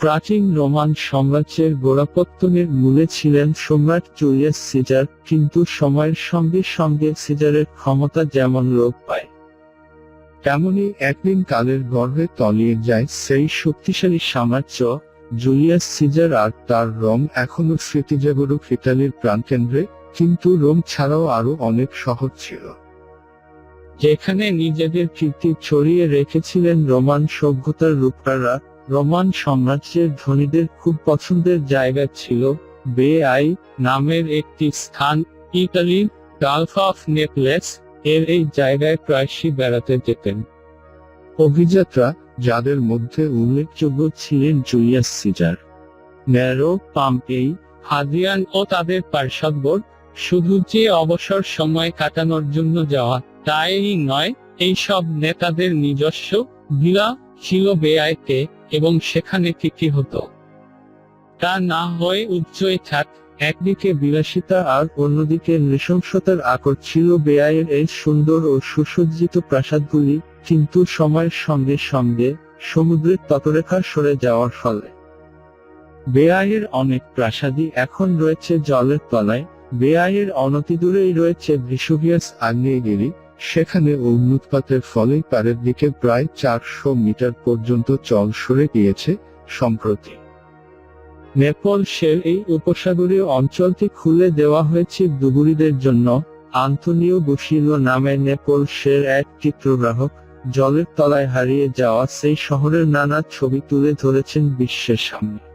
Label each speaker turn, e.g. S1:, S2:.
S1: প্রাচীন রোমান সাম্রাজ্যের গোড়াপত্তনের মূলে ছিলেন সম্রাট জুলিয়াস সিজার, কিন্তু সময়ের সঙ্গে সঙ্গে সিজারের ক্ষমতা যেমন লোপ পায়, তেমনি একদিন কালের গর্ভে তলিয়ে যায় সেই শক্তিশালী সাম্রাজ্য। জুলিয়াস সিজার আর তার রোম এখনও স্মৃতিজাগরুক ইতালির প্রাণকেন্দ্রে, কিন্তু রোম ছাড়াও আরও অনেক শহর ছিল, যেখানে নিজেদের কীর্তি ছড়িয়ে রেখেছিলেন রোমান সভ্যতার রূপকাররা। রোমান সাম্রাজ্যের ধনীদের খুব পছন্দের জায়গা ছিল বে আই নামের একটি স্থান, ইতালির গালফ অফ নেপলেস, এর এই জায়গায় প্রায়শই বেড়াতে যেতেন। অভিযাত্রা যাদের মধ্যে উল্লেখযোগ্য ছিলেন Julius Caesar Nero Pompey Hadrian ও তাদের পার্শ্ববর্গ, শুধু যে অবসর সময় কাটানোর জন্য যাওয়া তাই নয় এই সব নেতাদের নিজস্ব ভিলা ছিল বেআইতে এবং সেখানে কি কি হতো। তা না হয় উচ্চই থাক, একদিকে বিলাসিতা আর অন্যদিকে নৃশংসতার আকর ছিল বেআইয়ের এই সুন্দর ও সুসজ্জিত প্রাসাদগুলি, কিন্তু সময়ের সঙ্গে সঙ্গে সমুদ্রের তটরেখা সরে যাওয়ার ফলে। বেআইয়ের অনেক প্রাসাদই এখন রয়েছে জলের তলায়, বেআইয়ের অনতিদূরেই রয়েছে ভিসুভিয়াস আগ্নেয়গিরি সেখানে অগ্নুৎপাতের ফলে পারের দিকে প্রায় চারশো মিটার পর্যন্ত চল সরে গিয়েছে সম্প্রতি। নেপল শের এই উপসাগরীয় অঞ্চলটি খুলে দেওয়া হয়েছে ডুবুরিদের জন্য। আন্তনিও বুশিলো নামে নেপল শের এক চিত্রগ্রাহক জলের তলায় হারিয়ে যাওয়া সেই শহরের নানা ছবি তুলে ধরেছেন বিশ্বের সামনে।